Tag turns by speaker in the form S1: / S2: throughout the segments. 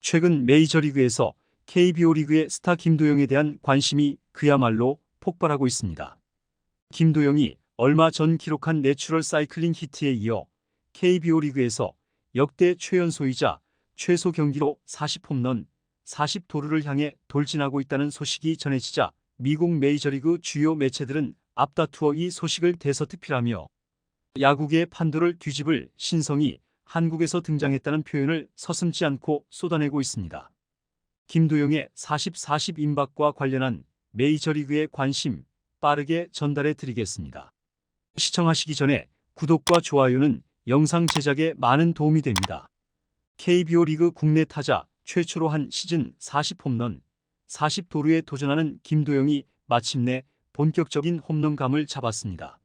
S1: 최근 메이저리그에서 KBO 리그의 스타 김도영에 대한 관심이 그야말로 폭발하고 있습니다. 김도영이 얼마 전 기록한 내추럴 사이클링 히트에 이어 KBO 리그에서 역대 최연소이자 최소 경기로 40홈런, 40도루를 향해 돌진하고 있다는 소식이 전해지자 미국 메이저리그 주요 매체들은 앞다투어 이 소식을 대서특필하며 야구계의 판도를 뒤집을 신성이 한국에서 등장했다는 표현을 서슴지 않고 쏟아내고 있습니다. 김도영의 40-40 임박과 관련한 메이저리그의 관심 빠르게 전달해 드리겠습니다. 시청하시기 전에 구독과 좋아요는 영상 제작에 많은 도움이 됩니다. KBO 리그 국내 타자 최초로 한 시즌 40홈런, 40도루에 도전하는 김도영이 마침내 본격적인 홈런감을 잡았습니다.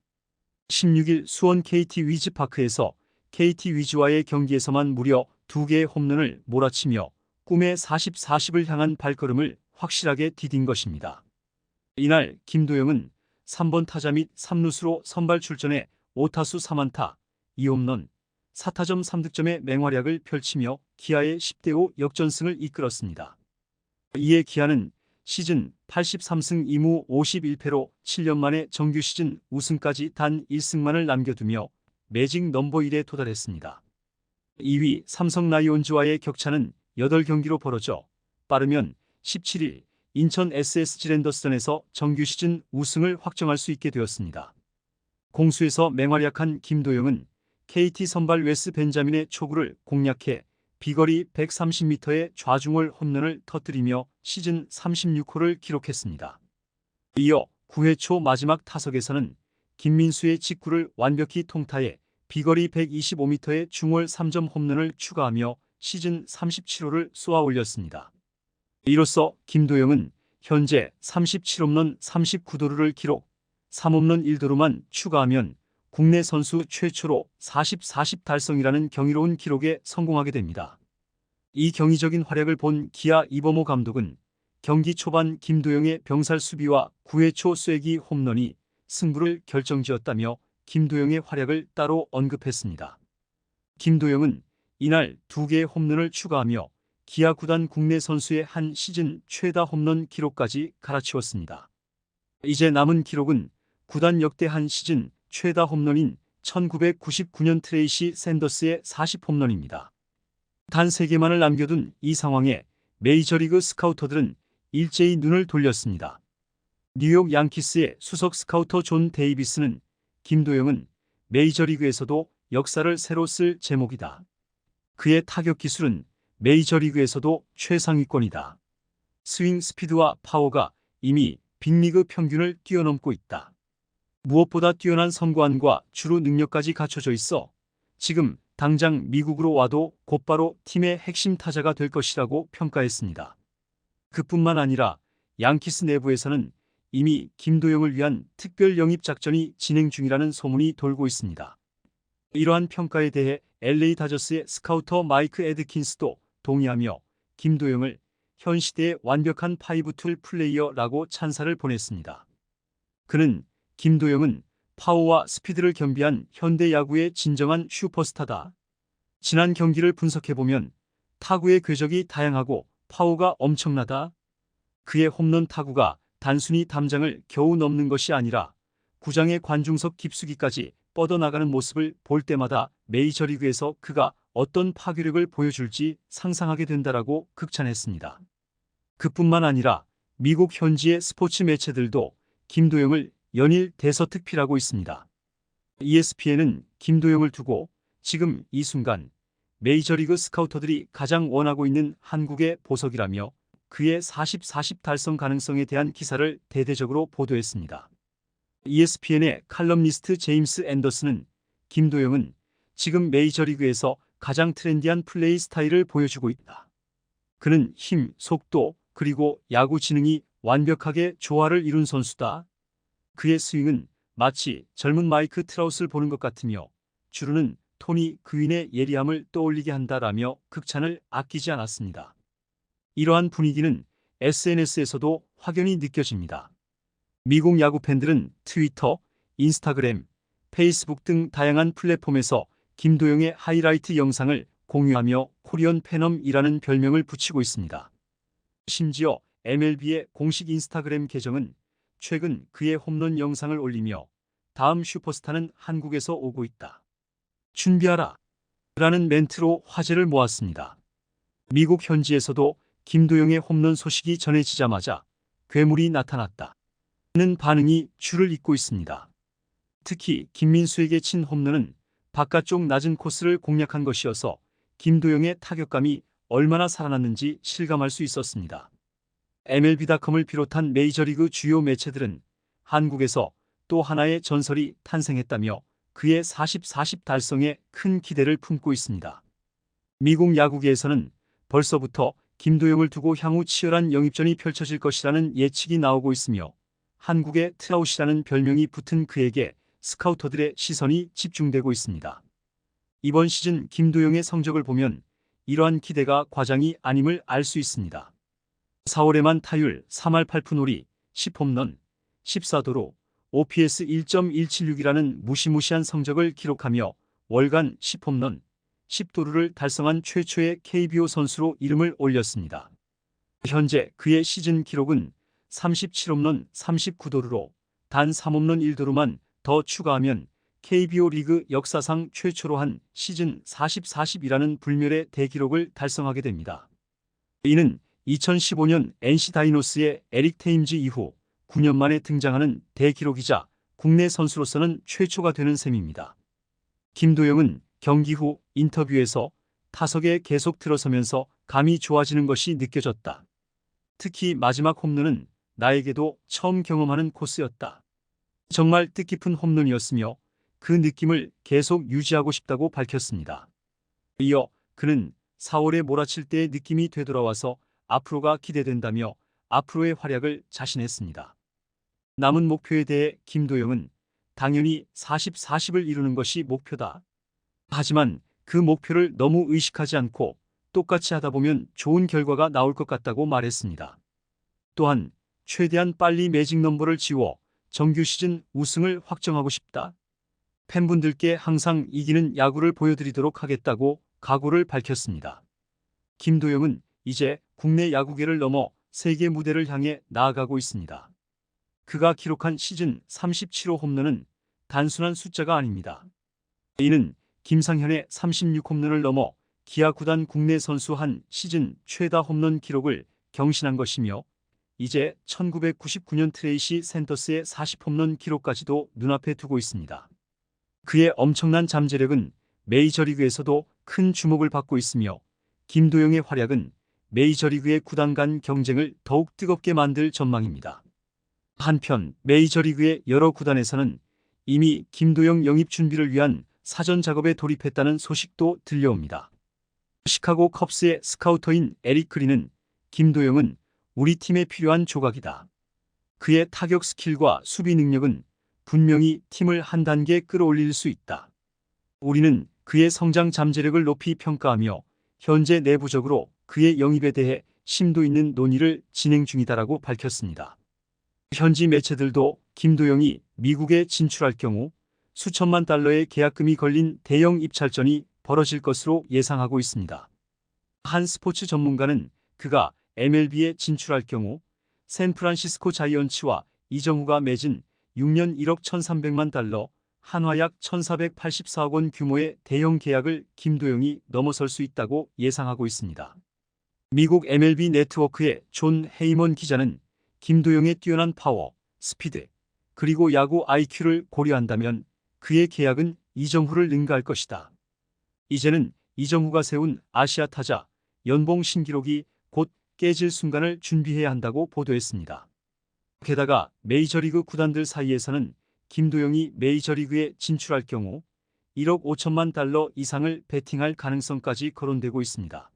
S1: 16일 수원 KT 위즈파크에서 KT 위즈와의 경기에서만 무려 2개의 홈런을 몰아치며 꿈의 40-40을 향한 발걸음을 확실하게 디딘 것입니다. 이날 김도영은 3번 타자 및 3루수로 선발 출전해 5타수 3안타, 2홈런, 4타점 3득점의 맹활약을 펼치며 기아의 10대5 역전승을 이끌었습니다. 이에 기아는 시즌 83승 2무 51패로 7년 만에 정규 시즌 우승까지 단 1승만을 남겨두며 매직 넘버 1에 도달했습니다. 2위 삼성 라이온즈와의 격차는 8경기로 벌어져 빠르면 17일 인천 SSG 랜더스전에서 정규 시즌 우승을 확정할 수 있게 되었습니다. 공수에서 맹활약한 김도영은 KT 선발 웨스 벤자민의 초구를 공략해 비거리 130m의 좌중월 홈런을 터뜨리며 시즌 36호를 기록했습니다. 이어 9회 초 마지막 타석에서는 김민수의 직구를 완벽히 통타해 비거리 125m의 중월 3점 홈런을 추가하며 시즌 37호를 쏘아 올렸습니다. 이로써 김도영은 현재 37홈런 39도루를 기록, 3홈런 1도루만 추가하면 국내 선수 최초로 40-40 달성이라는 경이로운 기록에 성공하게 됩니다. 이 경이적인 활약을 본 기아 이범호 감독은 경기 초반 김도영의 병살 수비와 9회 초 쐐기 홈런이 승부를 결정지었다며 김도영의 활약을 따로 언급했습니다. 김도영은 이날 2개의 홈런을 추가하며 기아 구단 국내 선수의 한 시즌 최다 홈런 기록까지 갈아치웠습니다. 이제 남은 기록은 구단 역대 한 시즌 최다 홈런인 1999년 트레이시 샌더스의 40홈런입니다. 단 3개만을 남겨둔 이 상황에 메이저리그 스카우터들은 일제히 눈을 돌렸습니다. 뉴욕 양키스의 수석 스카우터 존 데이비스는 김도영은 메이저리그에서도 역사를 새로 쓸 제목이다. 그의 타격 기술은 메이저리그에서도 최상위권이다. 스윙 스피드와 파워가 이미 빅리그 평균을 뛰어넘고 있다. 무엇보다 뛰어난 선관과 주루 능력까지 갖춰져 있어 지금 당장 미국으로 와도 곧바로 팀의 핵심 타자가 될 것이라고 평가했습니다. 그뿐만 아니라 양키스 내부에서는 이미 김도영을 위한 특별 영입 작전이 진행 중이라는 소문이 돌고 있습니다. 이러한 평가에 대해 LA 다저스의 스카우터 마이크 에드킨스도 동의하며 김도영을 현 시대의 완벽한 파이브 툴 플레이어라고 찬사를 보냈습니다. 그는 김도영은 파워와 스피드를 겸비한 현대 야구의 진정한 슈퍼스타다. 지난 경기를 분석해보면 타구의 궤적이 다양하고 파워가 엄청나다. 그의 홈런 타구가 단순히 담장을 겨우 넘는 것이 아니라 구장의 관중석 깊숙이까지 뻗어나가는 모습을 볼 때마다 메이저리그에서 그가 어떤 파괴력을 보여줄지 상상하게 된다라고 극찬했습니다. 그뿐만 아니라 미국 현지의 스포츠 매체들도 김도영을 연일 대서특필하고 있습니다. ESPN은 김도영을 두고 지금 이 순간 메이저리그 스카우터들이 가장 원하고 있는 한국의 보석이라며 그의 40-40 달성 가능성에 대한 기사를 대대적으로 보도했습니다. ESPN의 칼럼니스트 제임스 앤더슨은 김도영은 지금 메이저리그에서 가장 트렌디한 플레이 스타일을 보여주고 있다. 그는 힘, 속도, 그리고 야구 지능이 완벽하게 조화를 이룬 선수다. 그의 스윙은 마치 젊은 마이크 트라우스를 보는 것 같으며 주루는 토니 그윈의 예리함을 떠올리게 한다라며 극찬을 아끼지 않았습니다. 이러한 분위기는 SNS에서도 확연히 느껴집니다. 미국 야구 팬들은 트위터, 인스타그램, 페이스북 등 다양한 플랫폼에서 김도영의 하이라이트 영상을 공유하며 코리언 페넘이라는 별명을 붙이고 있습니다. 심지어 MLB의 공식 인스타그램 계정은 최근 그의 홈런 영상을 올리며 다음 슈퍼스타는 한국에서 오고 있다. 준비하라. 라는 멘트로 화제를 모았습니다. 미국 현지에서도 김도영의 홈런 소식이 전해지자마자 괴물이 나타났다. 는 반응이 줄을 잇고 있습니다. 특히 김민수에게 친 홈런은 바깥쪽 낮은 코스를 공략한 것이어서 김도영의 타격감이 얼마나 살아났는지 실감할 수 있었습니다. MLB.com을 비롯한 메이저리그 주요 매체들은 한국에서 또 하나의 전설이 탄생했다며 그의 40-40 달성에 큰 기대를 품고 있습니다. 미국 야구계에서는 벌써부터 김도영을 두고 향후 치열한 영입전이 펼쳐질 것이라는 예측이 나오고 있으며 한국의 트라우시라는 별명이 붙은 그에게 스카우터들의 시선이 집중되고 있습니다. 이번 시즌 김도영의 성적을 보면 이러한 기대가 과장이 아님을 알 수 있습니다. 4월에만 타율 3할 8푼 5리 10홈런 14도로 OPS 1.176이라는 무시무시한 성적을 기록하며 월간 10홈런 10도루를 달성한 최초의 KBO 선수로 이름을 올렸습니다. 현재 그의 시즌 기록은 37홈런 39도루로 단 3홈런 1도루만 더 추가하면 KBO 리그 역사상 최초로 한 시즌 40-40이라는 불멸의 대기록을 달성하게 됩니다. 이는 2015년 NC 다이노스의 에릭 테임즈 이후 9년 만에 등장하는 대기록이자 국내 선수로서는 최초가 되는 셈입니다. 김도영은 경기 후 인터뷰에서 타석에 계속 들어서면서 감이 좋아지는 것이 느껴졌다. 특히 마지막 홈런은 나에게도 처음 경험하는 코스였다. 정말 뜻깊은 홈런이었으며 그 느낌을 계속 유지하고 싶다고 밝혔습니다. 이어 그는 4월에 몰아칠 때의 느낌이 되돌아와서 앞으로가 기대된다며 앞으로의 활약을 자신했습니다. 남은 목표에 대해 김도영은 당연히 40-40을 이루는 것이 목표다. 하지만 그 목표를 너무 의식하지 않고 똑같이 하다 보면 좋은 결과가 나올 것 같다고 말했습니다. 또한 최대한 빨리 매직 넘버를 지워 정규 시즌 우승을 확정하고 싶다. 팬분들께 항상 이기는 야구를 보여드리도록 하겠다고 각오를 밝혔습니다. 김도영은 이제 국내 야구계를 넘어 세계 무대를 향해 나아가고 있습니다. 그가 기록한 시즌 37호 홈런은 단순한 숫자가 아닙니다. 이는 김상현의 36홈런을 넘어 기아 구단 국내 선수 한 시즌 최다 홈런 기록을 경신한 것이며 이제 1999년 트레이시 센터스의 40홈런 기록까지도 눈앞에 두고 있습니다. 그의 엄청난 잠재력은 메이저리그에서도 큰 주목을 받고 있으며 김도영의 활약은 메이저리그의 구단 간 경쟁을 더욱 뜨겁게 만들 전망입니다. 한편 메이저리그의 여러 구단에서는 이미 김도영 영입 준비를 위한 사전 작업에 돌입했다는 소식도 들려옵니다. 시카고 컵스의 스카우터인 에릭 그린은 김도영은 우리 팀에 필요한 조각이다. 그의 타격 스킬과 수비 능력은 분명히 팀을 한 단계 끌어올릴 수 있다. 우리는 그의 성장 잠재력을 높이 평가하며 현재 내부적으로 그의 영입에 대해 심도 있는 논의를 진행 중이다라고 밝혔습니다. 현지 매체들도 김도영이 미국에 진출할 경우 수천만 달러의 계약금이 걸린 대형 입찰전이 벌어질 것으로 예상하고 있습니다. 한 스포츠 전문가는 그가 MLB에 진출할 경우 샌프란시스코 자이언츠와 이정후가 맺은 6년 1억 1,300만 달러, 한화 약 1,484억 원 규모의 대형 계약을 김도영이 넘어설 수 있다고 예상하고 있습니다. 미국 MLB 네트워크의 존 헤이먼 기자는 김도영의 뛰어난 파워, 스피드, 그리고 야구 IQ를 고려한다면 그의 계약은 이정후를 능가할 것이다. 이제는 이정후가 세운 아시아 타자 연봉 신기록이 곧 깨질 순간을 준비해야 한다고 보도했습니다. 게다가 메이저리그 구단들 사이에서는 김도영이 메이저리그에 진출할 경우 1억 5천만 달러 이상을 베팅할 가능성까지 거론되고 있습니다.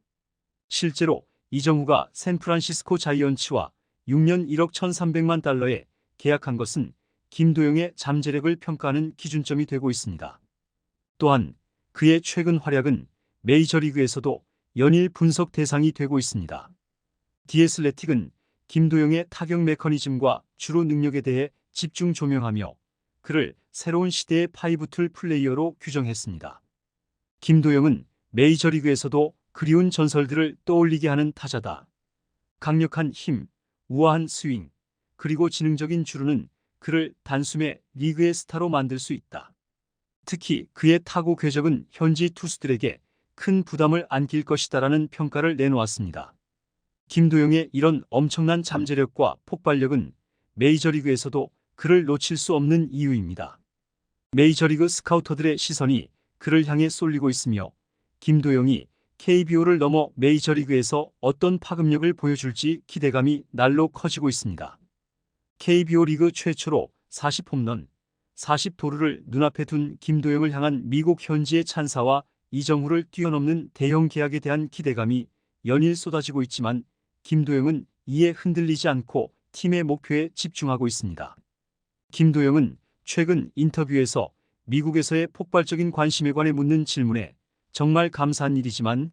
S1: 실제로 이정우가 샌프란시스코 자이언츠와 6년 1억 1,300만 달러에 계약한 것은 김도영의 잠재력을 평가하는 기준점이 되고 있습니다. 또한 그의 최근 활약은 메이저리그에서도 연일 분석 대상이 되고 있습니다. 디에슬레틱은 김도영의 타격 메커니즘과 주로 능력에 대해 집중 조명하며 그를 새로운 시대의 파이브툴 플레이어로 규정했습니다. 김도영은 메이저리그에서도 그리운 전설들을 떠올리게 하는 타자다. 강력한 힘, 우아한 스윙, 그리고 지능적인 주루는 그를 단숨에 리그의 스타로 만들 수 있다. 특히 그의 타고 궤적은 현지 투수들에게 큰 부담을 안길 것이다라는 평가를 내놓았습니다. 김도영의 이런 엄청난 잠재력과 폭발력은 메이저리그에서도 그를 놓칠 수 없는 이유입니다. 메이저리그 스카우터들의 시선이 그를 향해 쏠리고 있으며 김도영이 KBO를 넘어 메이저리그에서 어떤 파급력을 보여줄지 기대감이 날로 커지고 있습니다. KBO 리그 최초로 40홈런, 40도루를 눈앞에 둔 김도영을 향한 미국 현지의 찬사와 이정후를 뛰어넘는 대형 계약에 대한 기대감이 연일 쏟아지고 있지만 김도영은 이에 흔들리지 않고 팀의 목표에 집중하고 있습니다. 김도영은 최근 인터뷰에서 미국에서의 폭발적인 관심에 관해 묻는 질문에 정말 감사한 일이지만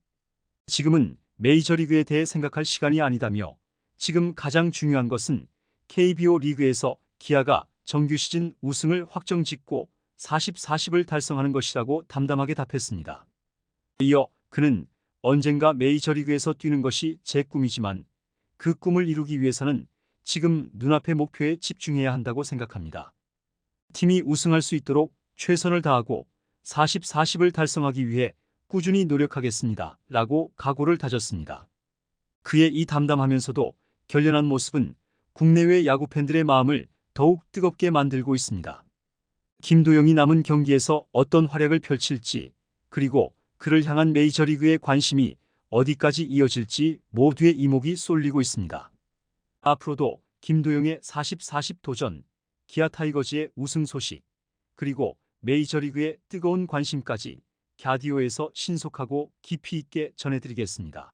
S1: 지금은 메이저리그에 대해 생각할 시간이 아니다며 지금 가장 중요한 것은 KBO 리그에서 기아가 정규 시즌 우승을 확정짓고 40-40을 달성하는 것이라고 담담하게 답했습니다. 이어 그는 언젠가 메이저리그에서 뛰는 것이 제 꿈이지만 그 꿈을 이루기 위해서는 지금 눈앞의 목표에 집중해야 한다고 생각합니다. 팀이 우승할 수 있도록 최선을 다하고 40-40을 달성하기 위해 꾸준히 노력하겠습니다. 라고 각오를 다졌습니다. 그의 이 담담하면서도 결연한 모습은 국내외 야구 팬들의 마음을 더욱 뜨겁게 만들고 있습니다. 김도영이 남은 경기에서 어떤 활약을 펼칠지 그리고 그를 향한 메이저리그의 관심이 어디까지 이어질지 모두의 이목이 쏠리고 있습니다. 앞으로도 김도영의 40-40 도전, 기아 타이거즈의 우승 소식, 그리고 메이저리그의 뜨거운 관심까지 갸디오에서 신속하고 깊이 있게 전해드리겠습니다.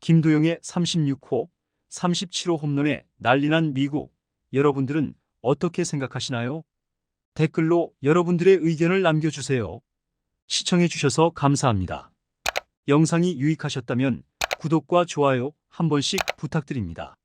S1: 김도영의 36호, 37호 홈런에 난리난 미국, 여러분들은 어떻게 생각하시나요? 댓글로 여러분들의 의견을 남겨주세요. 시청해주셔서 감사합니다. 영상이 유익하셨다면 구독과 좋아요 한 번씩 부탁드립니다.